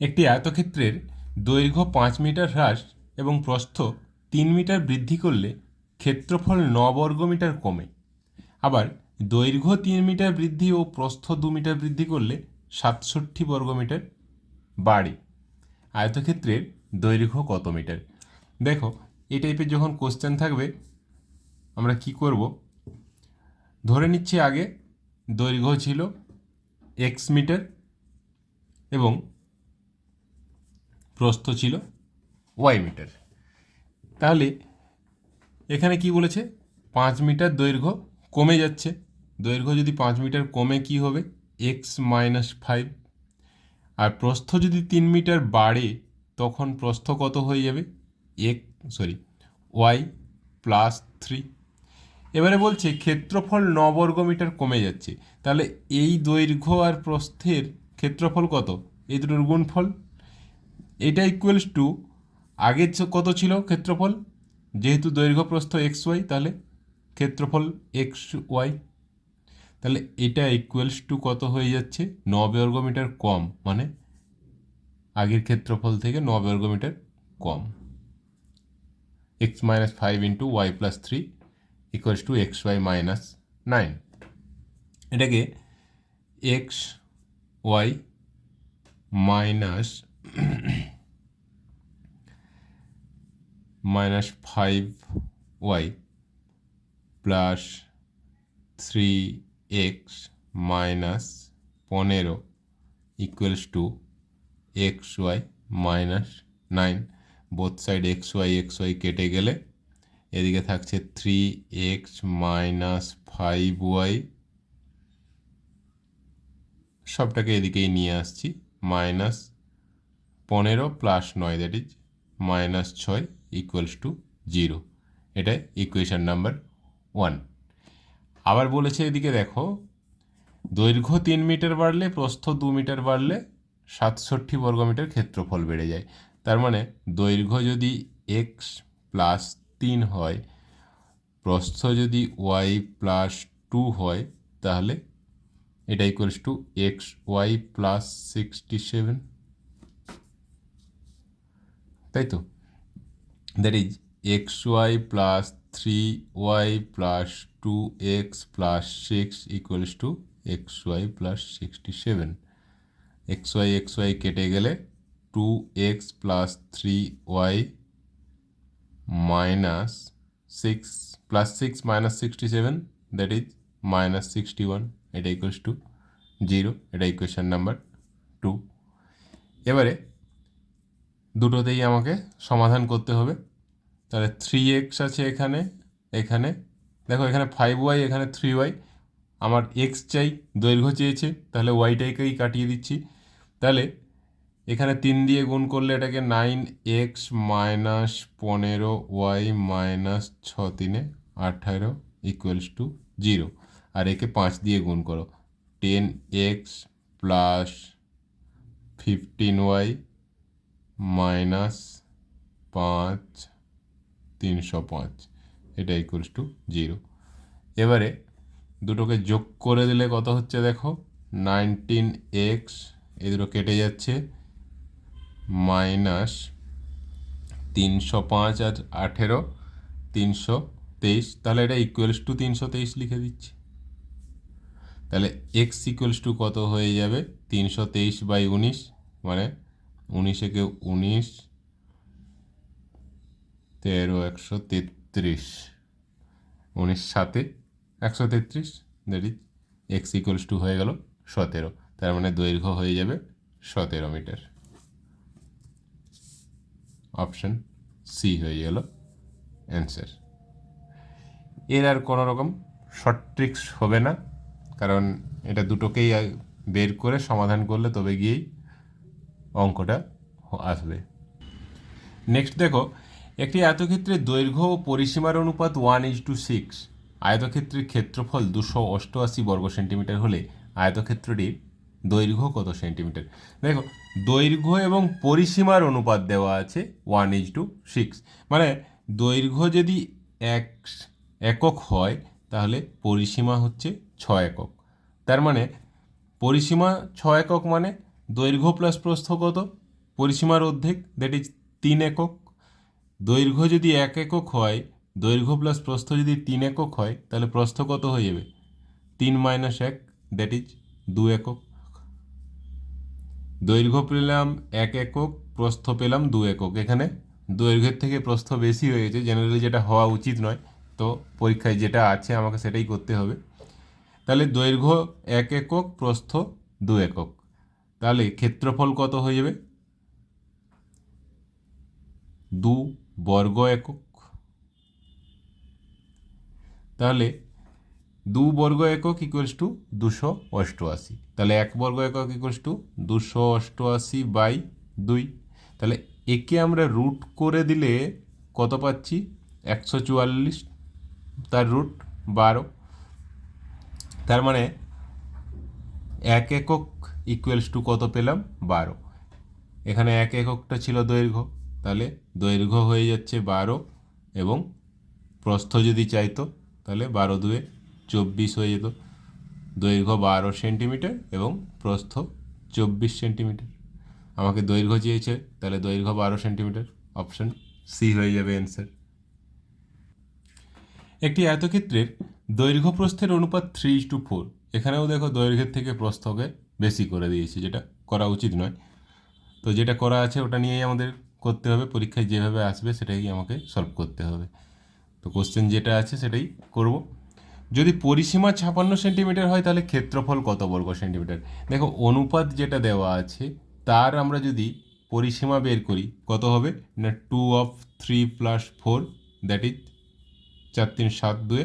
একটি আয়তক্ষেত্রের দৈর্ঘ্য পাঁচ মিটার হ্রাস এবং প্রস্থ তিন মিটার বৃদ্ধি করলে ক্ষেত্রফল ন বর্গ মিটার কমে। আবার দৈর্ঘ্য তিন মিটার বৃদ্ধি ও প্রস্থ দু মিটার বৃদ্ধি করলে সাতষট্টি বর্গ মিটার বাড়ে। আয়তক্ষেত্রের দৈর্ঘ্য কত মিটার? দেখো এই টাইপের যখন কোশ্চেন থাকবে, আমরা কি করব? ধরে নিচ্ছি আগে দৈর্ঘ্য ছিল এক্স মিটার এবং প্রস্থ ছিল। Y metre. তাহলে এখানে কি বলেছে? পাঁচ মিটার দৈর্ঘ্য কমে যাচ্ছে। দৈর্ঘ্য যদি পাঁচ মিটার কমে কি হবে? X minus five. আর প্রস্থ যদি তিন মিটার বাড়ে তখন প্রস্থ কত হয়ে যাবে? এক সরি ওয়াই প্লাস থ্রি। এবারে বলছে ক্ষেত্রফল ন বর্গ মিটার কমে যাচ্ছে। তাহলে এই দৈর্ঘ্য আর প্রস্থের ক্ষেত্রফল কত? এই দুটোর গুণফল এটা ইকুয়ালস টু আগে কত ছিল ক্ষেত্রফল? যেহেতু দৈর্ঘ্য প্রস্থ এক্স ওয়াই তাহলে ক্ষেত্রফল এক্স ওয়াই তাহলে এটা ইকুয়ালস টু কত হয়ে যাচ্ছে? ন বর্গ মিটার কম মানে আগের ক্ষেত্রফল থেকে ন বর্গ metre com. X minus five into Y plus three equals to X Y minus nine এটাকে X Y minus minus five Y plus three X minus পনেরো equals to X Y minus nine both side X Y X Y কেটে গেলে এদিকে থাকছে three X minus five Y সবটাকে এদিকেই নিয়ে আসছি। মাইনাস পনেরো প্লাস নয় দ্যাট ইজ মাইনাস ছয় ইকুয়ালস টু জিরো এটাই ইকুয়েশন নাম্বার ওয়ান আবার বলেছে এদিকে দেখো, দৈর্ঘ্য তিন মিটার বাড়লে, প্রস্থ দু মিটার বাড়লে সাতষট্টি বর্গমিটার ক্ষেত্রফল বেড়ে যায়। তার মানে দৈর্ঘ্য যদি এক্স প্লাস তিন হয়, প্রস্থ যদি ওয়াই প্লাস টু হয়, তাহলে এটা equals to X Y plus sixty seven তাই তো? That is X Y plus three Y plus two X plus six equals to X Y plus sixty seven X Y X Y কেটে গেলে two X plus three Y minus six plus six minus sixty seven that is minus sixty one এটা equals to zero এটা equation number two এবারে দুটোতেই আমাকে সমাধান করতে হবে। তাহলে থ্রি এক্স আছে এখানে এখানে। দেখো এখানে ফাইভ ওয়াই এখানে থ্রি ওয়াই আমার এক্স চাই, দৈর্ঘ্য চেয়েছে, তাহলে ওয়াইটাকেই কাটিয়ে দিচ্ছি। তাহলে এখানে তিন দিয়ে গুণ করলে এটাকে নাইন এক্স মাইনাস পনেরো ওয়াই মাইনাস ছ তিনে আঠারো ইকুয়ালস টু জিরো আর একে পাঁচ দিয়ে গুণ করো। Ten X plus fifteen Y minus পাঁচ তিনশো পাঁচ এটা ইকুয়ালস টু জিরো এবারে দুটোকে যোগ করে দিলে কত হচ্ছে দেখো? নাইনটিন এক্স এই দুটো কেটে যাচ্ছে। মাইনাস তিনশো পাঁচ আর আঠেরো, তিনশো তেইশ। তাহলে এটা ইকুয়ালস টু তিনশো তেইশ লিখে দিচ্ছি। তাহলে এক্স ইকুয়ালস টু কত হয়ে যাবে? তিনশো তেইশ বাই উনিশ মানে উনিশে কে উনিশ তেরো, একশো তেত্রিশ। উনিশ, সাতে, একশো তেত্রিশ। That is X equals to হয়ে গেল সতেরো। তার মানে দৈর্ঘ্য হয়ে যাবে সতেরো মিটার। অপশন সি হয়ে গেল অ্যান্সার। এর আর কোনো রকম শর্ট ট্রিক্স হবে না, কারণ এটা দুটোকেই বের করে সমাধান করলে তবে গিয়েই অঙ্কটা আসবে। নেক্সট দেখো একটি আয়তক্ষেত্রের দৈর্ঘ্য ও পরিসীমার অনুপাত ওয়ান ইজ টু সিক্স আয়তক্ষেত্রের ক্ষেত্রফল দুশো অষ্টআশি বর্গ সেন্টিমিটার হলে আয়তক্ষেত্রটির দৈর্ঘ্য কত সেন্টিমিটার? দেখো, দৈর্ঘ্য এবং পরিসীমার অনুপাত দেওয়া আছে ওয়ান ইজ টু সিক্স মানে দৈর্ঘ্য যদি এক, একক হয়, তাহলে পরিসীমা হচ্ছে ছ একক। তার মানে পরিসীমা ছ একক মানে দৈর্ঘ্য প্লাস প্রস্থ কত? পরিসীমার অর্ধেক দ্যাট ইজ তিন একক। দৈর্ঘ্য যদি এক একক হয়, দৈর্ঘ্য প্লাস প্রস্থ যদি তিন একক হয়, তাহলে প্রস্থ কত হয়ে যাবে? তিন মাইনাস এক দ্যাট ইজ দু একক। দৈর্ঘ্য পেলাম এক একক, প্রস্থ পেলাম দু একক। এখানে দৈর্ঘ্যের থেকে প্রস্থ বেশি হয়েছে জেনারেলি যেটা হওয়া উচিত নয়, তো পরীক্ষায় যেটা আছে আমাকে সেটাই করতে হবে। তাহলে দৈর্ঘ্য এক একক, প্রস্থ দু একক। তাহলে ক্ষেত্রফল কত হয়ে যাবে? দু বর্গ একক। তাহলে দু বর্গ একক ইকুয়ালস টু দুশো অষ্টআশি। তাহলে এক বর্গ একক ইকুয়ালস টু দুশো অষ্টআশি বাই দুই। তাহলে একে আমরা রুট করে দিলে কত পাচ্ছি? একশো চুয়াল্লিশ। তার রুট বারো। তার মানে এক একক ইকুয়ালস টু কত পেলাম? বারো। এখানে এক এককটা ছিল দৈর্ঘ্য। তাহলে দৈর্ঘ্য হয়ে যাচ্ছে বারো এবং প্রস্থ যদি চাইতো, তাহলে বারো দুয়ে চব্বিশ হয়ে যেত। দৈর্ঘ্য বারো সেন্টিমিটার এবং প্রস্থ চব্বিশ সেন্টিমিটার। আমাকে দৈর্ঘ্য চেয়েছে, তাহলে দৈর্ঘ্য বারো সেন্টিমিটার। অপশন সি হয়ে যাবে অ্যান্সার। একটি আয়তক্ষেত্রের দৈর্ঘ্য প্রস্থের অনুপাত থ্রি টু ফোর এখানেও দেখো দৈর্ঘ্যের থেকে প্রস্থকে বেশি করে দিয়েছে, যেটা করা উচিত নয়। তো যেটা করা আছে, ওটা নিয়েই আমাদের করতে হবে, পরীক্ষায় যেভাবে আসবে সেটাই আমাকে সলভ করতে হবে। তো কোশ্চেন যেটা আছে সেটাই করব। যদি পরিসীমা ছাপান্ন সেন্টিমিটার হয়, তাহলে ক্ষেত্রফল কত বর্গ সেন্টিমিটার দেখো, অনুপাত যেটা দেওয়া আছে, তার আমরা যদি পরিসীমা বের করি, কত হবে? না two of three plus four that is চার তিন সাত দুয়ে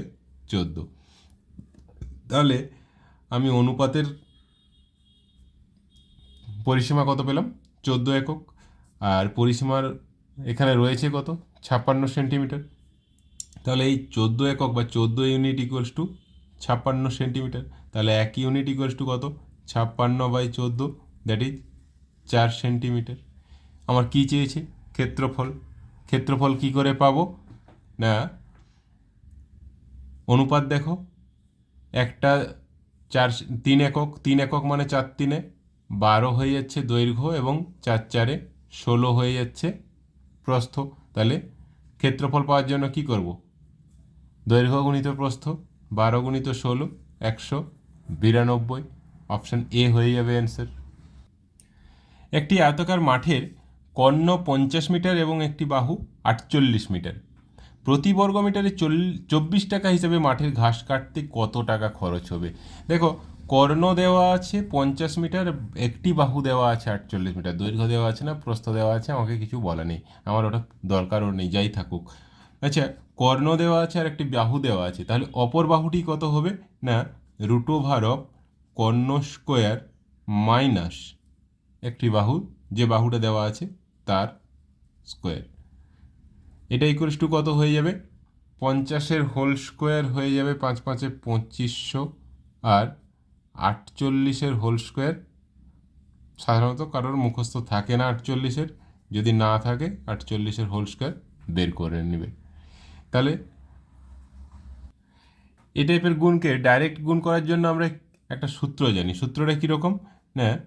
চোদ্দ। তাহলে আমি অনুপাতের পরিসীমা কত পেলাম? চোদ্দ একক। আর পরিসীমার এখানে রয়েছে কত? ছাপ্পান্ন সেন্টিমিটার। তাহলে এই চোদ্দ একক বা চোদ্দ ইউনিট ইকুয়ালস টু ছাপ্পান্ন সেন্টিমিটার। তাহলে এক ইউনিট ইকুয়ালস টু কত? ছাপ্পান্ন বাই চোদ্দ দ্যাট ইজ চার সেন্টিমিটার। আমার কী চেয়েছে? ক্ষেত্রফল। ক্ষেত্রফল কি করে পাবো? না, অনুপাত দেখো। একটা চার, তিন একক। তিন একক মানে চার তিনে। বারো হয়ে যাচ্ছে দৈর্ঘ্য এবং চার চারে। ষোলো হয়ে যাচ্ছে, প্রস্থ। তাহলে ক্ষেত্রফল পাওয়ার জন্য কি করব? দৈর্ঘ্য গুণিত প্রস্থ, বারো গুণিত ষোলো, একশো বিরানব্বই। অপশান এ হয়ে যাবে অ্যান্সার একটি আয়তকার মাঠের কর্ণ পঞ্চাশ মিটার এবং একটি বাহু আটচল্লিশ মিটার। প্রতি বর্গ মিটারে চল চব্বিশ টাকা হিসেবে মাঠের ঘাস কাটতে কত টাকা খরচ হবে? দেখো কর্ণ দেওয়া আছে পঞ্চাশ মিটার, একটি বাহু দেওয়া আছে আটচল্লিশ মিটার। দৈর্ঘ্য দেওয়া আছে না, প্রস্থ দেওয়া আছে, আমাকে কিছু বলা নেই। আমার ওটা দরকারও নেই, যাই থাকুক। আচ্ছা কর্ণ দেওয়া আছে আর একটি বাহু দেওয়া আছে। তাহলে অপর বাহুটি কত হবে? না, রুটো ভারব কর্ণ স্কোয়ার মাইনাস একটি বাহু, যে বাহুটা দেওয়া আছে তার স্কোয়ার। এটা ইকুয়ালস টু কত হয়ে যাবে? পঞ্চাশের হোল স্কোয়ার হয়ে যাবে পাঁচ পাঁচে পঁচিশশো। আর আটচল্লিশের হোল স্কোয়ার, সাধারণত কারোর মুখস্থ থাকে না আটচল্লিশের, যদি না থাকে আটচল্লিশের হোল স্কোয়ার বের করে নেবে। তাহলে এই টাইপের গুণকে ডাইরেক্ট গুণ করার জন্য আমরা একটা সূত্র জানি। সূত্রটা কীরকম? না,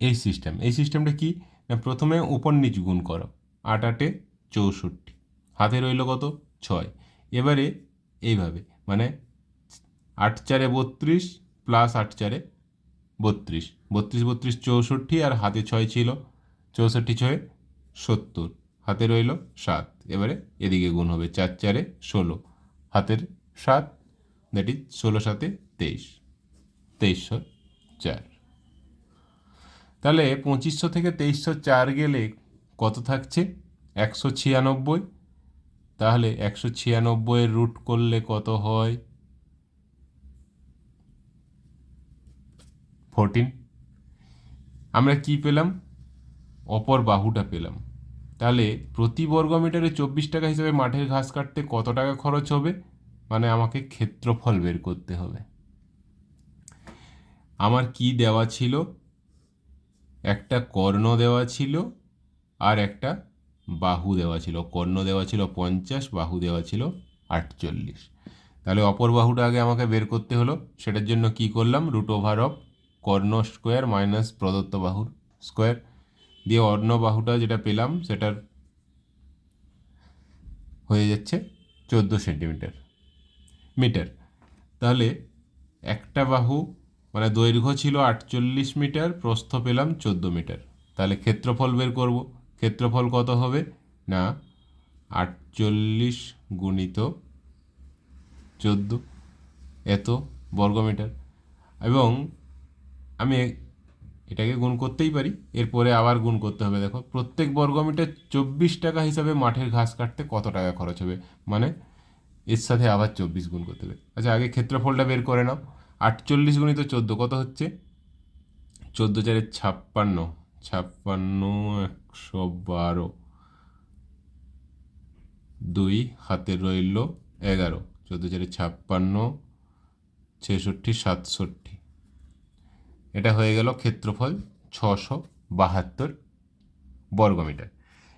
এই সিস্টেম। এই সিস্টেমটা কি? না, প্রথমে উপর নিচ গুণ করো। আট আটে চৌষট্টি। হাতে রইল কত? ছয়। এবারে এইভাবে মানে আট চারে বত্রিশ প্লাস আট চারে বত্রিশ। বত্রিশ বত্রিশ, চৌষট্টি আর হাতে ছয় ছিল। চৌষট্টি ছয়ে, সত্তর। হাতে রইল সাত। এবারে এদিকে গুণ হবে চার চারে ষোলো। হাতের সাত দ্যাট ইজ ষোলো সাতে তেইশ। তেইশশো চার। তাহলে পঁচিশশো থেকে তেইশশো চার গেলে কত থাকছে? একশো ছিয়ানব্বই। তাহলে একশো ছিয়ানব্বইয়ের রুট করলে কত হয়? ফোরটিন আমরা কি পেলাম? অপর বাহুটা পেলাম। তাহলে প্রতি বর্গ মিটারে চব্বিশ টাকা হিসেবে মাঠের ঘাস কাটতে কত টাকা খরচ হবে? মানে আমাকে ক্ষেত্রফল বের করতে হবে। আমার কি দেওয়া ছিল? একটা কর্ণ দেওয়া ছিল আর একটা বাহু দেওয়া ছিল। কর্ণ দেওয়া ছিল পঞ্চাশ, বাহু দেওয়া ছিল আটচল্লিশ। তাহলে অপর বাহুটা আগে আমাকে বের করতে হলো। সেটার জন্য কি করলাম? রুট ওভার অফ কর্ণ স্কোয়ার মাইনাস প্রদত্ত বাহুর স্কোয়ার। দিয়ে অন্য বাহুটা যেটা পেলাম, সেটার হয়ে যাচ্ছে চোদ্দ সেন্টিমিটার, মিটার। তাহলে একটা বাহু মানে দৈর্ঘ্য ছিল আটচল্লিশ মিটার, প্রস্থ পেলাম চোদ্দ মিটার। তাহলে ক্ষেত্রফল বের করব। ক্ষেত্রফল কত হবে? না, আটচল্লিশ গুণিত চোদ্দ, এত বর্গমিটার। এবং আমি এটাকে গুণ করতেই পারি, এরপরে আবার গুণ করতে হবে। দেখো, প্রত্যেক বর্গমিটার চব্বিশ টাকা হিসাবে মাঠের ঘাস কাটতে কত টাকা খরচ হবে? মানে এর সাথে আবার চব্বিশ গুণ করতে হবে। আচ্ছা আগে ক্ষেত্রফলটা বের করে নাও। আটচল্লিশ গুণিত চোদ্দ, কত হচ্ছে? চোদ্দ চারে ছাপ্পান্ন ছাপ্পান্ন একশো বারো। দুই হাতে রইল এগারো। চোদ্দ চারে ছাপ্পান্ন, ছেষট্টি, সাতষট্টি। এটা হয়ে গেল ক্ষেত্রফল ছশো বাহাত্তর বর্গমিটার।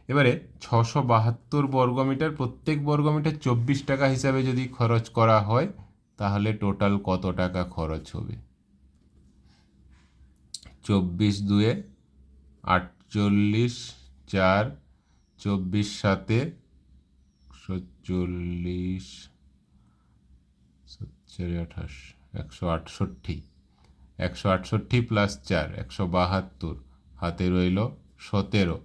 এবারে ছশো বাহাত্তর বর্গমিটার, প্রত্যেক বর্গমিটার চব্বিশ টাকা হিসাবে যদি খরচ করা হয়, তাহলে টোটাল কত টাকা খরচ হবে? চব্বিশ দুয়ে আটচল্লিশ, চার, চব্বিশ সাতে সচল্লিশ চারি আঠাশ, একশো আটষট্টি। একশো আটষট্টি প্লাস চার, একশো বাহাত্তর। হাতে রইল সতেরো,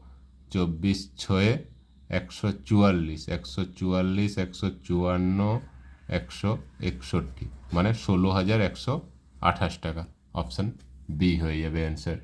চব্বিশ ছয়ে একশো চুয়াল্লিশ একশো চুয়াল্লিশ, একশো চুয়ান্ন, একশো একষট্টি। মানে ষোলো হাজার একশো আঠাশ টাকা। অপশান বি হয়ে যাবে অ্যান্সার।